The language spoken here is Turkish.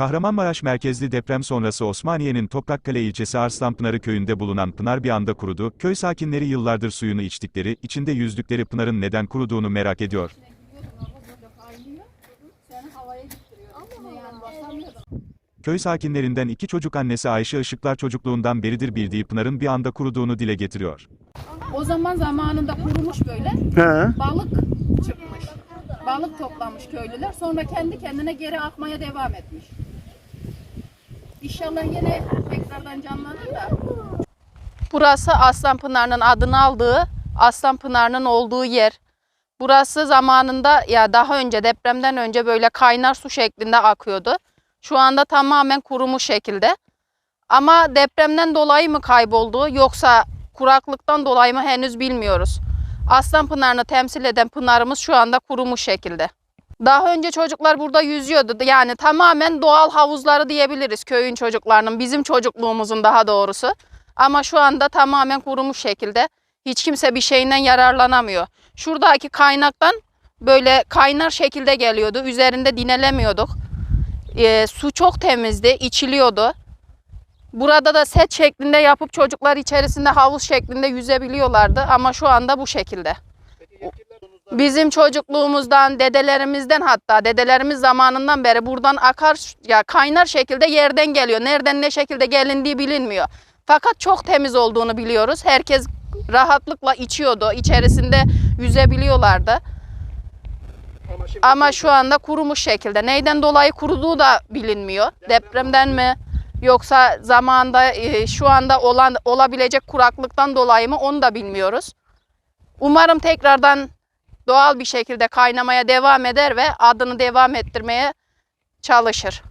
Kahramanmaraş merkezli deprem sonrası Osmaniye'nin Toprakkale ilçesi Arslanpınarı köyünde bulunan pınar bir anda kurudu. Köy sakinleri yıllardır suyunu içtikleri, içinde yüzdükleri pınarın neden kuruduğunu merak ediyor. Köy sakinlerinden iki çocuk annesi Ayşe Işıklar çocukluğundan beridir bildiği pınarın bir anda kuruduğunu dile getiriyor. O zaman zamanında kurumuş böyle He. balık çıkmış. Balık toplamış köylüler. Sonra kendi kendine geri akmaya devam etmiş. İnşallah yine tekrardan canlanır da. Burası Aslan Pınarı'nın adını aldığı, Aslan Pınarı'nın olduğu yer. Burası zamanında ya daha önce depremden önce böyle kaynar su şeklinde akıyordu. Şu anda tamamen kurumuş şekilde. Ama depremden dolayı mı kayboldu yoksa kuraklıktan dolayı mı henüz bilmiyoruz. Aslan Pınarı'nı temsil eden pınarımız şu anda kurumuş şekilde. Daha önce çocuklar burada yüzüyordu. Yani tamamen doğal havuzları diyebiliriz köyün çocuklarının, bizim çocukluğumuzun daha doğrusu. Ama şu anda tamamen kurumuş şekilde. Hiç kimse bir şeyinden yararlanamıyor. Şuradaki kaynaktan böyle kaynar şekilde geliyordu. Üzerinde dinelemiyorduk. Ee, su çok temizdi, içiliyordu. Burada da set şeklinde yapıp çocuklar içerisinde havuz şeklinde yüzebiliyorlardı ama şu anda bu şekilde. Bizim çocukluğumuzdan, dedelerimizden hatta dedelerimiz zamanından beri buradan akar ya kaynar şekilde yerden geliyor. Nereden ne şekilde gelindiği bilinmiyor. Fakat çok temiz olduğunu biliyoruz. Herkes rahatlıkla içiyordu. İçerisinde yüzebiliyorlardı. Ama Ama şu anda kurumuş şekilde. Neyden dolayı kuruduğu da bilinmiyor. Depremden mi yoksa zamanda e, şu anda olan olabilecek kuraklıktan dolayı mı onu da bilmiyoruz. Umarım tekrardan doğal bir şekilde kaynamaya devam eder ve adını devam ettirmeye çalışır.